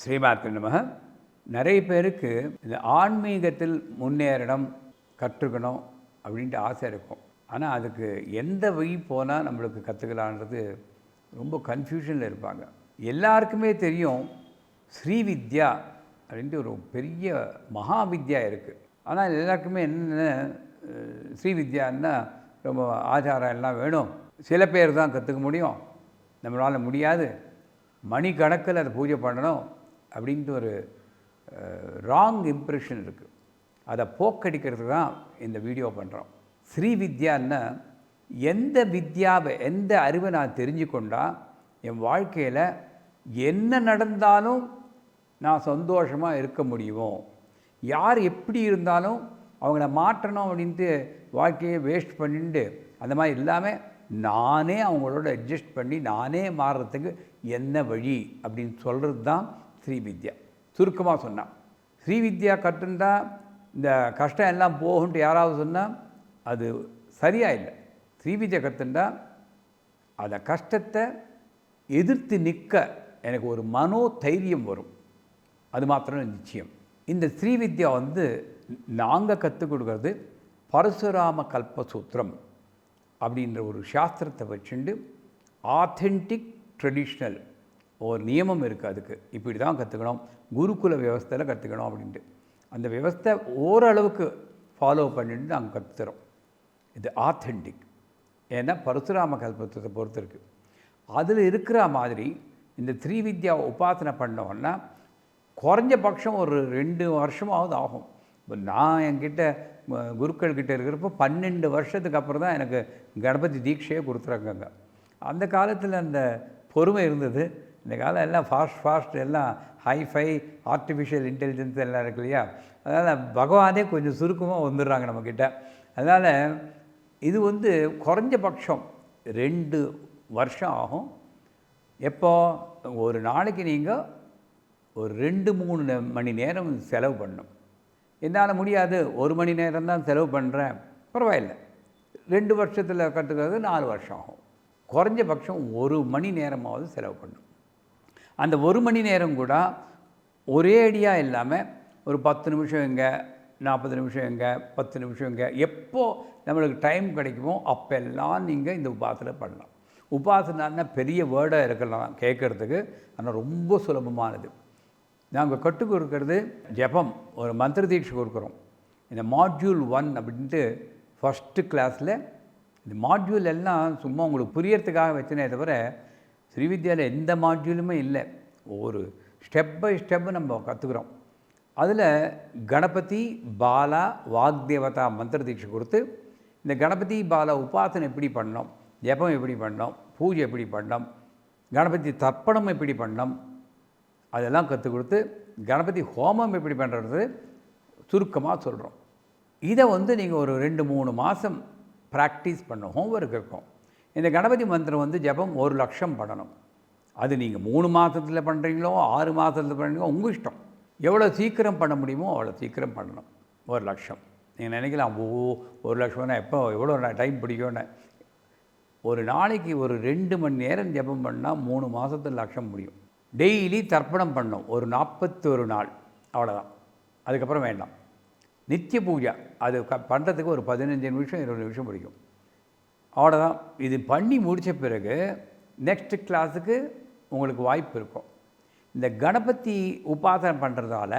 ஸ்ரீமாத்து நமக நிறைய பேருக்கு இந்த ஆன்மீகத்தில் முன்னேறணும் கற்றுக்கணும் அப்படின்ட்டு ஆசை இருக்கும். ஆனால் அதுக்கு எந்த வழி போனால் நம்மளுக்கு கற்றுக்கலான்றது ரொம்ப கன்ஃபியூஷனில் இருப்பாங்க. எல்லாருக்குமே தெரியும் ஸ்ரீவித்யா அப்படின்ட்டு ஒரு பெரிய மகாவித்யா இருக்குது ஆனால் எல்லாருக்குமே என்ன ஸ்ரீவித்யான்னா ரொம்ப ஆச்சாரம் எல்லாம் வேணும். சில பேர் தான் கற்றுக்க முடியும். நம்மளால் முடியாது. மணிக்கணக்கில் அதை பூஜை பண்ணணும். அப்படின்ட்டு ஒரு ராங் இம்ப்ரெஷன் இருக்குது அதை போக்கடிக்கிறதுக்கு தான் இந்த வீடியோ பண்ணுறோம் ஸ்ரீ வித்யான்னா எந்த வித்யாவை எந்த அறிவை நான் தெரிஞ்சுக்கொண்டா என் வாழ்க்கையில் என்ன நடந்தாலும் நான் சந்தோஷமாக இருக்க முடியும்? யார் எப்படி இருந்தாலும் அவங்கள மாற்றணும் அப்படின்ட்டு வாழ்க்கையை வேஸ்ட் பண்ணிட்டு அந்த மாதிரி இல்லாமல் நானே அவங்களோட அட்ஜஸ்ட் பண்ணி நானே மாறுறதுக்கு என்ன வழி அப்படின்னு சொல்கிறது தான் ஸ்ரீவித்யா. சுருக்கமாக சொன்னான் ஸ்ரீவித்யா கற்றுண்டா இந்த கஷ்டம் எல்லாம் போகுன்ட்டு யாராவது சொன்னால் அது சரியாக இல்லை. ஸ்ரீவித்யா கற்றுண்டா அந்த கஷ்டத்தை எதிர்த்து நிற்க எனக்கு ஒரு மனோ தைரியம் வரும். அது மாத்திரம் நிச்சயம். இந்த ஸ்ரீவித்யா வந்து நாங்கள் கற்றுக் கொடுக்கறது பரசுராம கல்பசூத்திரம் அப்படின்ற ஒரு சாஸ்திரத்தை வச்சுண்டு ஆத்தென்டிக் ட்ரெடிஷ்னல் ஒரு நியமம் இருக்குது அதுக்கு. இப்படி தான் கற்றுக்கணும் குருகுல வியவஸ்தையில் கற்றுக்கணும் அப்படின்ட்டு. அந்த வியவஸ்தை ஓரளவுக்கு ஃபாலோ பண்ணிட்டு நாங்கள் கற்றுத்தரோம் இது ஆத்தென்டிக் ஏன்னா பரசுராம கல்பத்தை பொறுத்து இருக்குது அதில் இருக்கிற மாதிரி இந்த த்ரீவித்யா உபாசனை பண்ணோன்னா குறைஞ்சபட்சம் ஒரு ரெண்டு வருஷமாவது ஆகும். இப்போ நான் என்கிட்ட குருக்கள் கிட்டே இருக்கிறப்போ பன்னெண்டு வருஷத்துக்கு அப்புறம் தான் எனக்கு கணபதி தீட்சையே கொடுத்துருக்காங்க அந்த காலத்தில் அந்த பொறுமை இருந்தது. இந்த காலம் எல்லாம் ஃபாஸ்ட் ஃபாஸ்ட் எல்லாம் ஹைஃபை ஆர்டிஃபிஷியல் இன்டெலிஜென்ஸ் எல்லாம் இருக்கு இல்லையா? அதனால் பகவானே கொஞ்சம் சுருக்கமாக வந்துடுறாங்க நம்மக்கிட்ட அதனால் இது வந்து குறைஞ்சபட்சம் ரெண்டு வருஷம் ஆகும். எப்போ? ஒரு நாளைக்கு நீங்கள் ஒரு ரெண்டு மூணு மணி நேரம் செலவு பண்ணணும். என்னால் முடியாது. ஒரு மணி நேரம் தான் செலவு பண்ணுறேன் பரவாயில்லை. ரெண்டு வருஷத்தில் கற்றுக்கிறது நாலு வருஷம் ஆகும். குறைஞ்சபட்சம் ஒரு மணி நேரமாவது செலவு பண்ணணும். அந்த ஒரு மணி நேரம் கூட ஒரே அடியாக இல்லாமல் ஒரு பத்து நிமிஷம் எங்கே நாற்பது நிமிஷம் எங்கே பத்து நிமிஷம் எங்கே எப்போ நம்மளுக்கு டைம் கிடைக்குமோ அப்போல்லாம் நீங்கள் இந்த உபாசனை பண்ணலாம். உபாசனான்னா பெரிய வேர்டாக இருக்கலாம் கேட்குறதுக்கு. ஆனால் ரொம்ப சுலபமானது. நாங்கள் கற்றுக் கொடுக்கறது ஜெபம். ஒரு மந்திர தீட்சை கொடுக்குறோம். இந்த மாட்யூல் ஒன் அப்படின்ட்டு ஃபஸ்ட்டு கிளாஸில் இந்த மாட்யூல் எல்லாம் சும்மா உங்களுக்கு புரியறதுக்காக வச்சுனே தவிர ஸ்ரீவித்யாவில் எந்த மாட்யூலுமே இல்லை. ஒரு ஸ்டெப் பை ஸ்டெப்பு நம்ம கற்றுக்குறோம் அதில் கணபதி பாலா வாக்தேவதா மந்திர தீட்சை கொடுத்து இந்த கணபதி பாலா உபாசனை எப்படி பண்ணோம்? ஜெபம் எப்படி பண்ணோம்? பூஜை எப்படி பண்ணோம்? கணபதி தர்ப்பணம் எப்படி பண்ணோம்? அதெல்லாம் கற்றுக் கொடுத்து கணபதி ஹோமம் எப்படி பண்ணுறது சுருக்கமாக சொல்கிறோம் இதை வந்து நீங்கள் ஒரு ரெண்டு மூணு மாதம் ப்ராக்டிஸ் பண்ணணும் ஹோம்ஒர்க் இருக்கும். இந்த கணபதி மந்திரம் வந்து ஜெபம் ஒரு லட்சம் பண்ணணும். அது நீங்கள் மூணு மாதத்தில் பண்ணுறீங்களோ ஆறு மாதத்தில் பண்ணுறீங்களோ உங்கள் இஷ்டம். எவ்வளோ சீக்கிரம் பண்ண முடியுமோ அவ்வளோ சீக்கிரம் பண்ணணும். ஒரு லட்சம். நீங்கள் நினைக்கலாம் ஓ ஒரு லட்சம்னா எப்போ எவ்வளோ டைம் பிடிக்கும்னு. ஒரு நாளைக்கு ஒரு ரெண்டு மணி நேரம் ஜெபம் பண்ணால் மூணு மாதத்தில் லட்சம் முடியும். டெய்லி தர்ப்பணம் பண்ணோம் ஒரு நாற்பத்தொரு நாள். அவ்வளோதான் அதுக்கப்புறம் வேண்டாம். நித்திய பூஜை. அது க பண்ணுறதுக்கு ஒரு பதினஞ்சு நிமிஷம் இருபது நிமிஷம் பிடிக்கும். அவ்வளோதான் இது பண்ணி முடித்த பிறகு நெக்ஸ்ட் கிளாஸுக்கு உங்களுக்கு வாய்ப்பு இருக்கும். இந்த கணபதி உபாசனை பண்ணுறதால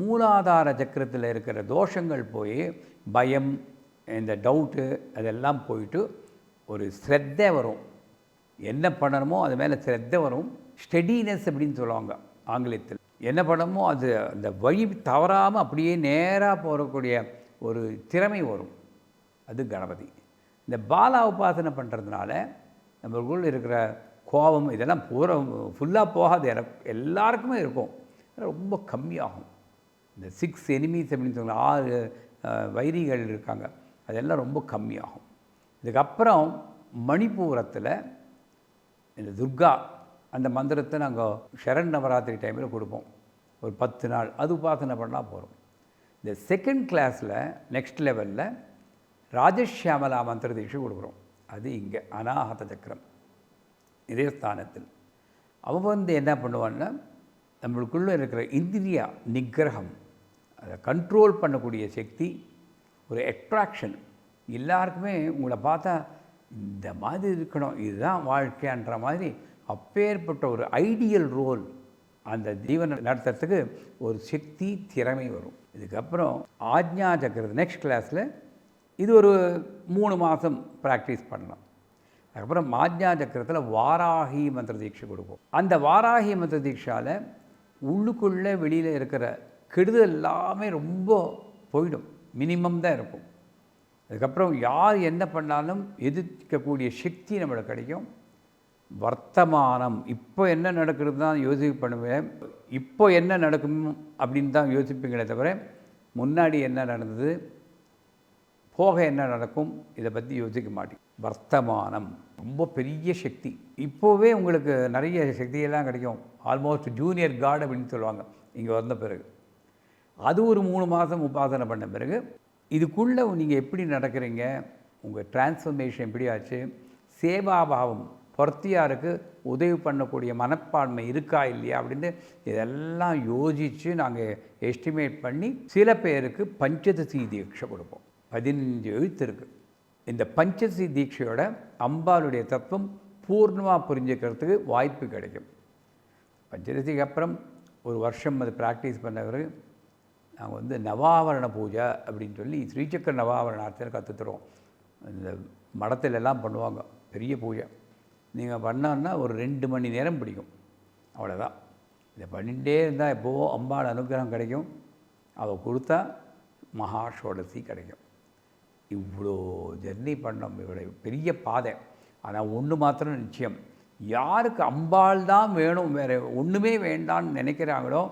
மூலாதார சக்கரத்தில் இருக்கிற தோஷங்கள் போய் பயம் இந்த டவுட்டு அதெல்லாம் போயிட்டு ஒரு ஸ்ரத்தை வரும். என்ன பண்ணணுமோ அது மேலே ஸ்ரத்தை வரும். ஸ்டெடினஸ் அப்படின்னு சொல்லுவாங்க ஆங்கிலத்தில். என்ன பண்ணணுமோ அது அந்த வழி தவறாமல் அப்படியே நேராக போகக்கூடிய ஒரு திறமை வரும். அது கணபதி. இந்த பாலா உபாசனை பண்ணுறதுனால நம்மளுக்குள் இருக்கிற கோபம் இதெல்லாம் பூரா ஃபுல்லாக போகாது. எல்லாருக்குமே இருக்கும். ரொம்ப கம்மியாகும். இந்த சிக்ஸ் எனிமீஸ் அப்படின்னு சொல்லுவாங்க. ஆறு வைரிகள் இருக்காங்க. அதெல்லாம் ரொம்ப கம்மியாகும். இதுக்கப்புறம் மணிப்பூரத்தில் இந்த துர்கா அந்த மந்திரத்தை நாங்கள் சரண் நவராத்திரி டைமில் கொடுப்போம். ஒரு பத்து நாள். அது உபாசனை பண்ணால் போகிறோம் இந்த செகண்ட் கிளாஸில் நெக்ஸ்ட் லெவலில் ராஜஷ்யாமலா மந்திர தீட்சை கொடுக்குறோம். அது இங்கே அனாஹத சக்கரம். இதே ஸ்தானத்தில். அவன் வந்து என்ன பண்ணுவான்னா நம்மளுக்குள்ளே இருக்கிற இந்திரியா நிகிரகம் அதை கண்ட்ரோல் பண்ணக்கூடிய சக்தி ஒரு அட்ராக்ஷன் எல்லாருக்குமே உங்களை பார்த்தா இந்த மாதிரி இருக்கணும் இதுதான் வாழ்க்கைன்ற மாதிரி அப்பேற்பட்ட ஒரு ஐடியல் ரோல் அந்த ஜீவனை நடத்துறதுக்கு ஒரு சக்தி திறமை வரும். இதுக்கப்புறம் ஆக்ஞா சக்கரது நெக்ஸ்ட் கிளாஸில் இது ஒரு மூணு மாதம் ப்ராக்டிஸ் பண்ணலாம். அதுக்கப்புறம் மாஜ்ஞா சக்கரத்தில் வாராகி மந்திர தீட்சை கொடுப்போம். அந்த வாராகி மந்திர தீட்சாவில் உள்ளுக்குள்ளே வெளியில் இருக்கிற கெடுதல் எல்லாமே ரொம்ப போயிடும். மினிமம் தான் இருக்கும். அதுக்கப்புறம் யார் என்ன பண்ணாலும் எதிர்க்கக்கூடிய சக்தி நம்மளுக்கு கிடைக்கும். வர்த்தமானம். இப்போ என்ன நடக்கிறது தான் யோசிக்க பண்ணுவேன். இப்போ என்ன நடக்கும் அப்படின்னு தான் யோசிப்பீங்களே தவிர முன்னாடி என்ன நடந்தது போக என்ன நடக்கும்? இதை பற்றி யோசிக்க மாட்டேன். வர்த்தமானம். ரொம்ப பெரிய சக்தி. இப்போவே உங்களுக்கு நிறைய சக்தியெல்லாம் கிடைக்கும். ஆல்மோஸ்ட் ஜூனியர் காட் அப்படின்னு சொல்லுவாங்க. இங்கே வந்த பிறகு. அது ஒரு மூணு மாதம் உபாசனை பண்ண பிறகு இதுக்குள்ளே நீங்கள் எப்படி நடக்கிறீங்க? உங்கள் டிரான்ஸ்ஃபர்மேஷன் எப்படி ஆச்சு? சேவாபாவம். பொருத்தியாருக்கு உதவி பண்ணக்கூடிய மனப்பான்மை இருக்கா இல்லையா அப்படின்னு இதெல்லாம் யோசித்து நாங்கள் எஸ்டிமேட் பண்ணி சில பேருக்கு பஞ்சதசி தீட்சை கொடுப்போம். பதினஞ்சு எழுத்து இருக்குது இந்த பஞ்சசி தீட்சையோட அம்பாளுடைய தத்துவம் பூர்ணமாக புரிஞ்சுக்கிறதுக்கு வாய்ப்பு கிடைக்கும். பஞ்சதசிக்கு அப்புறம் ஒரு வருஷம் அது ப்ராக்டிஸ் பண்ண பிறகு நாங்கள் வந்து நவாவரண பூஜை அப்படின்னு சொல்லி ஸ்ரீசக்கர நவாவரணார்த்தனை கற்றுத்தருவோம் இந்த மடத்துல எல்லாம் பண்ணுவாங்க பெரிய பூஜை. நீங்கள் பண்ணோன்னா ஒரு ரெண்டு மணி நேரம் பிடிக்கும். அவ்வளோதான் இதை பண்ணிகிட்டே இருந்தால் எப்போவோ அம்பாள் அனுகிரகம் கிடைக்கும். அவள் கொடுத்தா மகாஷோடசி கிடைக்கும். இவ்வளோ ஜெர்னி பண்ணோம். இவ்வளோ பெரிய பாதை. ஆனால் ஒன்று மாத்திரம் நிச்சயம். யாருக்கு அம்பாள் தான் வேணும்? வேறு ஒன்றுமே வேண்டான்னு நினைக்கிறாங்களோ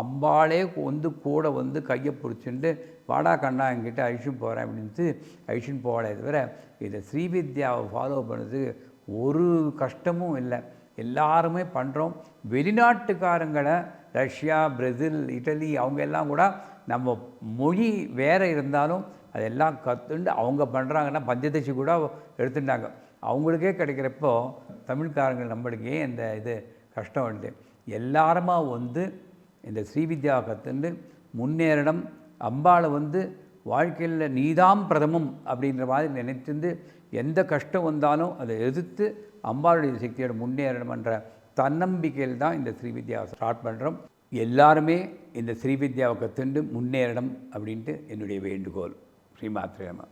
அம்பாளே வந்து கூட வந்து கையை பிடிச்சிட்டு வாடா கண்ணா என்கிட்ட ஐஷன் போகிறேன் அப்படின்ட்டு ஐஷன் போகலை தவிர இதை ஸ்ரீவித்யாவை ஃபாலோ பண்ணுறது ஒரு கஷ்டமும் இல்லை. எல்லாருமே பண்ணுறோம் வெளிநாட்டுக்காரங்களை ரஷ்யா பிரேசில் இட்டலி அவங்க எல்லாம் கூட நம்ம மொழி வேறு இருந்தாலும் அதெல்லாம் கற்றுண்டு அவங்க பண்ணுறாங்கன்னா பஞ்சதசி கூட எடுத்துட்டாங்க. அவங்களுக்கே கிடைக்கிறப்போ தமிழ்காரங்க நம்மளுக்கு ஏன் இந்த இது கஷ்டம் வருது. எல்லாருமா வந்து இந்த ஸ்ரீவித்யா கற்றுண்டு முன்னேறணும் அம்பாளை வந்து வாழ்க்கையில் நீதாம் பிரதமம் அப்படின்ற மாதிரி நினைச்சிருந்து எந்த கஷ்டம் வந்தாலும் அதை எதிர்த்து அம்பாளுடைய சக்தியோட முன்னேறணுமன்ற தன்னம்பிக்கையில் தான் இந்த ஸ்ரீவித்யாவை ஸ்டார்ட் பண்ணுறோம் எல்லாருமே இந்த ஸ்ரீவித்யாவை கற்றுண்டு முன்னேறணும் அப்படின்ட்டு என்னுடைய வேண்டுகோள். ஸ்ரீமாத்ரேமா